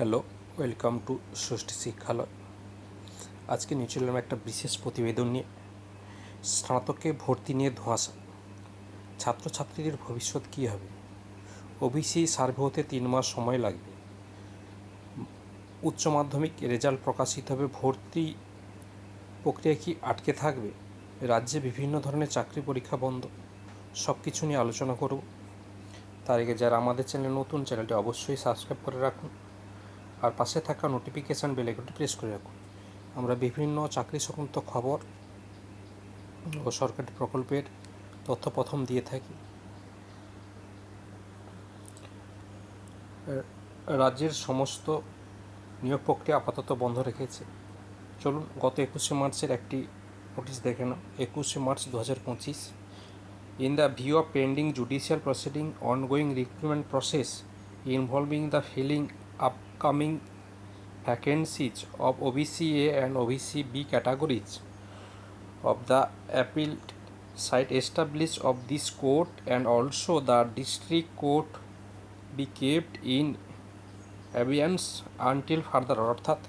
Hello, welcome to Shashthi Shikshalay. আজকে নিয়ে চললাম একটা বিশেষ প্রতিবেদন নিয়ে। স্নাতকে ভর্তি নিয়ে ধোঁয়াশা। ছাত্রছাত্রীদের ভবিষ্যৎ কী হবে? ওবিসি সার্ভে হতে তিন মাস সময় লাগবে। উচ্চ মাধ্যমিক রেজাল্ট প্রকাশিত হবে, ভর্তি প্রক্রিয়া কি আটকে থাকবে? রাজ্যে বিভিন্ন ধরনের চাকরি পরীক্ষা বন্ধ। সব কিছু নিয়ে আলোচনা করব। তার আগে যারা আমাদের চ্যানেল নতুন, চ্যানেলটি অবশ্যই সাবস্ক্রাইব করে রাখুন। আর পাশে থাকা নোটিফিকেশান বেল আইকনটি প্রেস করে রাখুন। আমরা বিভিন্ন চাকরি সংক্রান্ত খবর ও সরকারি প্রকল্পের তথ্য প্রথম দিয়ে থাকি। রাজ্যের সমস্ত নিয়োগ প্রক্রিয়া আপাতত বন্ধ রেখেছে। চলুন, গত একুশে মার্চের একটি নোটিশ দেখে নাও। একুশে মার্চ দু হাজার পঁচিশ in the view of pending judicial proceeding ongoing recruitment process involving the filling upcoming vacancies of OBCA and OBCB categories of the appealed site established of this court and also the district court be kept in abeyance until further অর্থাৎ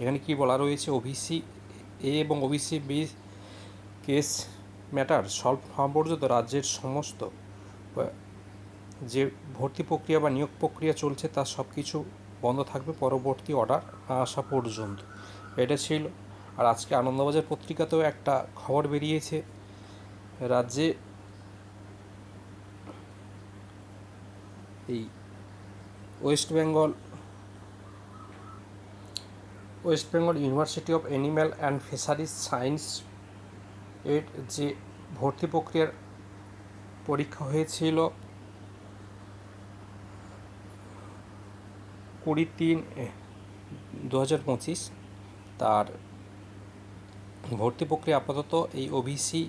এখানে কি বলা রয়েছে OBC A এবং OBC B case matter solve হওয়া পর্যন্ত রাজ্যের সমস্ত যে ভর্তি প্রক্রিয়া বা নিয়োগ প্রক্রিয়া চলছে তার সব কিছু বন্ধ থাকবে পরবর্তী অর্ডার না আসা পর্যন্ত। এটা ছিল। আর আজকে আনন্দবাজার পত্রিকাতেও একটা খবর বেরিয়েছে। রাজ্যে এই West Bengal West Bengal university of animal and fisheries science এর যে ভর্তি প্রক্রিয়ার পরীক্ষা হয়েছিল কুড়ি তিন দু হাজার পঁচিশ তার ভর্তি প্রক্রিয়া আপাতত এই ওবিসি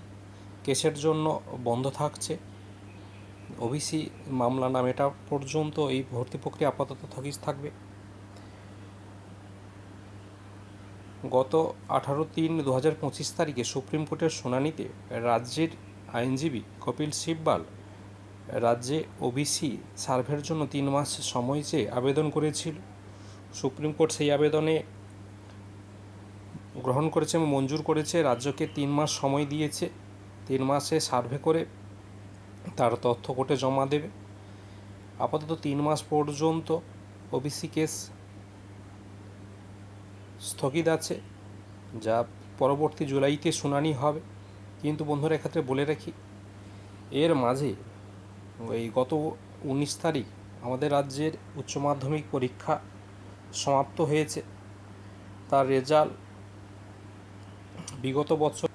কেসের জন্য বন্ধ থাকছে। ওবিসি মামলা না মেটা পর্যন্ত এই ভর্তি প্রক্রিয়া আপাতত স্থগিত থাকবে। গত আঠারো তিন দু হাজার পঁচিশ তারিখে সুপ্রিম কোর্টের শুনানিতে রাজ্যের আইনজীবী কপিল সিব্বাল রাজ্যে ওবিসি সার্ভের জন্য তিন মাস সময় চেয়ে আবেদন করেছিল। সুপ্রিম কোর্ট সেই আবেদনে গ্রহণ করেছে এবং মঞ্জুর করেছে। রাজ্যকে তিন মাস সময় দিয়েছে। তিন মাসে সার্ভে করে তার তথ্য কোর্টে জমা দেবে। আপাতত তিন মাস পর্যন্ত ওবিসি কেস স্থগিত আছে, যা পরবর্তী জুলাইতে শুনানি হবে। কিন্তু বন্ধুরা, এক্ষেত্রে বলে রাখি, এর মাঝে এই গত উনিশ তারিখ আমাদের রাজ্যের উচ্চ মাধ্যমিক পরীক্ষা সমাপ্ত হয়েছে। তার রেজাল্ট বিগত বছর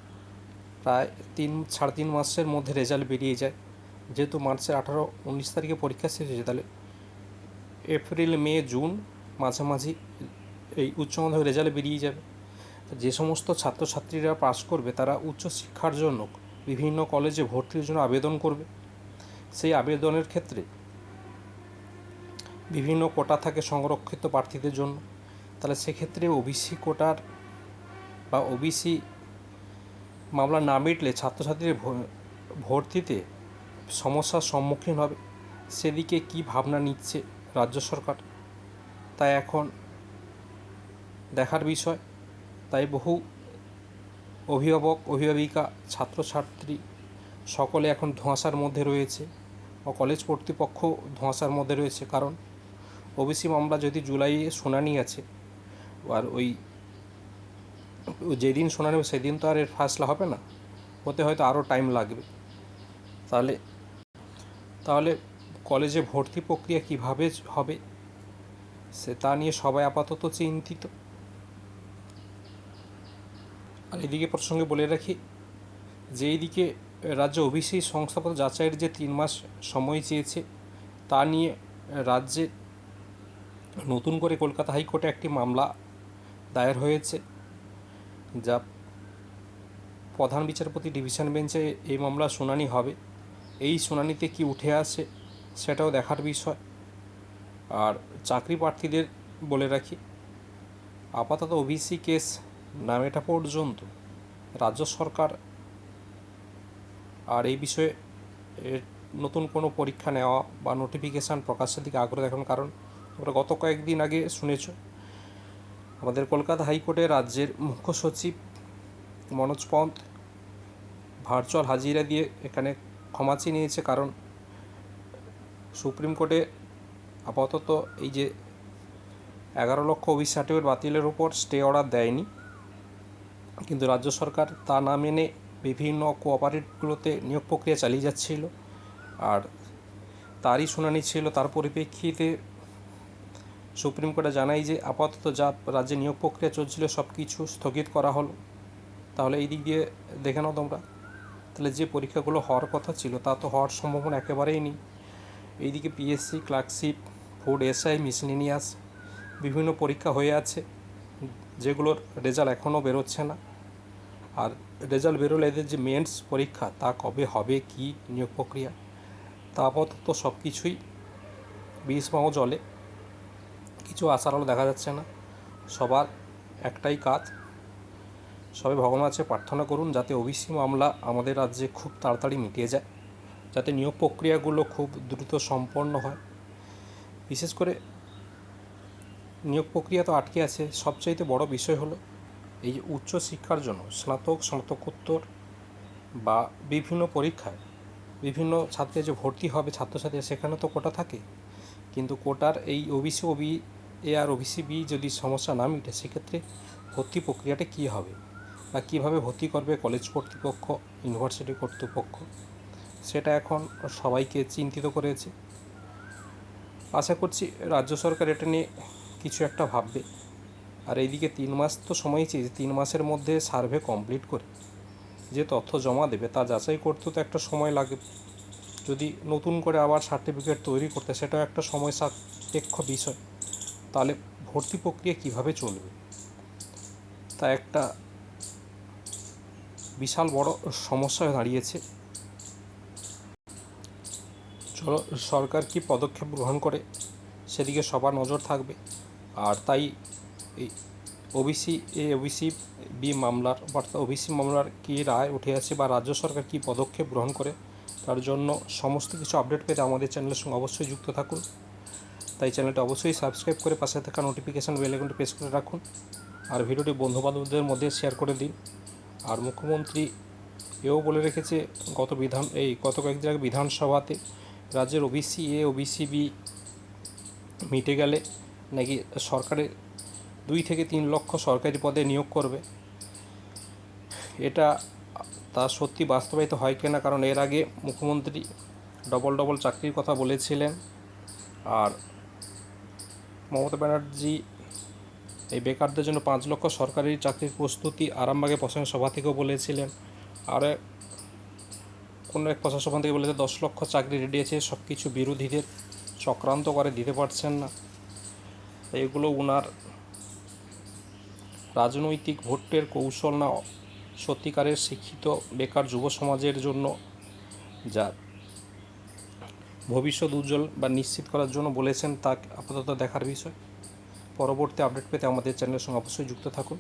প্রায় তিন, সাড়ে তিন মাসের মধ্যে রেজাল্ট বেরিয়ে যায়। যেহেতু মার্চের আঠারো, উনিশ তারিখে পরীক্ষা শেষ হয়েছে, তাহলে এপ্রিল, মে, জুন মাঝামাঝি এই উচ্চ মাধ্যমিক রেজাল্ট বেরিয়ে যাবে। যে সমস্ত ছাত্রছাত্রীরা পাস করবে, তারা উচ্চ শিক্ষার জন্য বিভিন্ন কলেজে ভর্তির জন্য আবেদন করবে। সেই আবেদনের ক্ষেত্রে বিভিন্ন কোটা থাকে সংরক্ষিত প্রার্থীদের জন্য। তাহলে সেক্ষেত্রে ওবিসি কোটার বা ওবিসি মামলা না মিটলে ছাত্রছাত্রীদের ভর্তিতে সমস্যার সম্মুখীন হবে। সেদিকে কি ভাবনা নিচ্ছে রাজ্য সরকার? তাই এখন দেখার বিষয়। তাই বহু অভিভাবক, অভিভাবিকা, ছাত্রছাত্রী সকলে এখন ধোঁয়াশার মধ্যে রয়েছে। ও কলেজ কর্তৃপক্ষ ধোঁয়াশার মধ্যে রয়েছে কারণ ওবিসি মামলা যদি জুলাইয়ে শুনানি আছে, আর ওই যেদিন শুনানি হবে সেদিন তো আর এর ফাসলা হবে না হতে হয়তো আরও টাইম লাগবে। তাহলে তাহলে কলেজে ভর্তি প্রক্রিয়া কীভাবে হবে, সে তা নিয়ে সবাই আপাতত চিন্তিত। আর এদিকে প্রসঙ্গে বলে রাখি যে এইদিকে রাজ্য ওবিসি সংস্থাপত্র যাচাইয়ের যে তিন মাস সময় চেয়েছে, তা নিয়ে রাজ্যে নতুন করে কলকাতা হাইকোর্টে একটি মামলা দায়ের হয়েছে, যা প্রধান বিচারপতি ডিভিশন বেঞ্চে এই মামলা শুনানি হবে। এই শুনানিতে কি উঠে আসে সেটাও দেখার বিষয়। আর চাকরি প্রার্থীদের বলে রাখি, আপাতত ওবিসি কেস নামেটা পর্যন্ত রাজ্য সরকার আর এই বিষয়ে নতুন কোনো পরীক্ষা নেওয়া বা নোটিফিকেশান প্রকাশের দিকে আগ্রহ দেখানোর কারণ তোমরা গত কয়েকদিন আগে শুনেছ। আমাদের কলকাতা হাইকোর্টে রাজ্যের মুখ্য সচিব মনোজ পন্থ ভার্চুয়াল হাজিরা দিয়ে এখানে ক্ষমা চেয়ে নিয়েছে কারণ সুপ্রিম কোর্টে আপাতত এই যে এগারো লক্ষ ওবিসি সার্টিফিকেট বাতিলের উপর স্টে অর্ডার দেয়নি। কিন্তু রাজ্য সরকার তা না মেনে বিভিন্ন কোঅপারেটগুলোতে নিয়োগ প্রক্রিয়া চালিয়ে যাচ্ছিল। আর তারই শুনানি ছিল, তার পরিপ্রেক্ষিতে সুপ্রিম কোর্টে জানাই যে আপাতত যা রাজ্যে নিয়োগ প্রক্রিয়া চলছিল সব কিছু স্থগিত করা হলো। তাহলে এই দিক দিয়ে দেখে নাও তোমরা। তাহলে যে পরীক্ষাগুলো হওয়ার কথা ছিল, তা তো হওয়ার সম্ভাবনা একেবারেই নেই। এইদিকে PSC clerkship food SI miscellaneous বিভিন্ন পরীক্ষা হয়ে আছে, যেগুলোর রেজাল্ট এখনও বেরোচ্ছে না। আর রেজাল্ট বেরোলে এদের যে মেন্স পরীক্ষা, তা কবে হবে, কি নিয়োগ প্রক্রিয়া, তা আপাতত সব কিছুই বিষমাহ জলে। কিছু আশার আলো দেখা যাচ্ছে না। সবার একটাই কাজ, সবাই ভগবান আছে প্রার্থনা করুন যাতে ওবিসি মামলা আমাদের রাজ্যে খুব তাড়াতাড়ি মিটিয়ে যায়, যাতে নিয়োগ প্রক্রিয়াগুলো খুব দ্রুত সম্পন্ন হয়। বিশেষ করে নিয়োগ প্রক্রিয়া তো আটকে আছে, সবচাইতে বড় বিষয় হলো এই যে উচ্চ শিক্ষার জন্য স্নাতক, স্নাতকোত্তর বা বিভিন্ন পরীক্ষায় বিভিন্ন ছাত্রে যে ভর্তি হবে ছাত্রছাত্রী সেখানে তো কোটা থাকে। কিন্তু কোটার এই ওবিসি ওবি এ আর ওবিসি বি যদি সমস্যা না মিটে, সেক্ষেত্রে ভর্তি প্রক্রিয়াটা কী হবে? বা কীভাবে ভর্তি করবে কলেজ কর্তৃপক্ষ, ইউনিভার্সিটি কর্তৃপক্ষ? সেটা এখন সবাইকে চিন্তিত করেছে। আশা করছি রাজ্য সরকার এটা নিয়ে কিছু একটা ভাববে। আর এইদিকে তিন মাস তো সময় চেয়েছে, তিন মাসের মধ্যে সার্ভে কমপ্লিট করে। যে তথ্য জমা দেবে, তা যাচাই করতে তো একটা সময় লাগে। যদি নতুন করে আবার সার্টিফিকেট তৈরি করতে, সেটাও একটা সময় সাপেক্ষ বিষয়। তাহলে ভর্তি প্রক্রিয়া কীভাবে চলবে? তা একটা বিশাল বড় সমস্যা হয়ে দাঁড়িয়েছে। চলো, সরকার কি পদক্ষেপ গ্রহণ করে? সেদিকে সবার নজর থাকবে। আর তাই এই ওবিসি এ ওবিসি বি মামলার, অর্থাৎ ওবিসি মামলার কী রায় উঠে আছে বা রাজ্য সরকার কী পদক্ষেপ গ্রহণ করে, তার জন্য সমস্ত কিছু আপডেট পেতে আমাদের চ্যানেলের সঙ্গে অবশ্যই যুক্ত থাকুন। তাই চ্যানেলটা অবশ্যই সাবস্ক্রাইব করে পাশে থাকা নোটিফিকেশান বেল আইকনটি প্রেস করে রাখুন। আর ভিডিওটি বন্ধুবান্ধবদের মধ্যে শেয়ার করে দিন। আর মুখ্যমন্ত্রী এও বলে রেখেছে, গত বিধান, এই গত কয়েকদিন আগে বিধানসভাতে রাজ্যের ওবিসি এ ওবিসি বি মিটে গেলে নাকি সরকারের দুই থেকে তিন লক্ষ সরকারি পদে নিয়োগ করবে। এটা তা সত্যি বাস্তবায়িত হয় কিনা, কারণ এর আগে মুখ্যমন্ত্রী ডবল ডবল চাকরির কথা বলেছিলেন। আর মমতা ব্যানার্জি এই বেকারদের জন্য পাঁচ লক্ষ সরকারি চাকরির প্রস্তুতি আরামবাগে প্রশাসন সভা থেকেও বলেছিলেন। আর কোনো এক প্রশাসন সভা থেকে বলেছে, দশ লক্ষ চাকরি রেডি আছে সব কিছু বিরোধীদের চক্রান্ত করে দিতে পারছেন না। এগুলো উনার রাজনৈতিক ভোটের কৌশল না সত্যিকারের শিক্ষিত বেকার যুব সমাজের জন্য যা ভবিষ্যৎ উজ্জ্বল বা নিশ্চিত করার জন্য বলেছেন, তা আপাতত দেখার বিষয়। পরবর্তী আপডেট পেতে আমাদের চ্যানেলের সঙ্গে অবশ্যই যুক্ত থাকুন।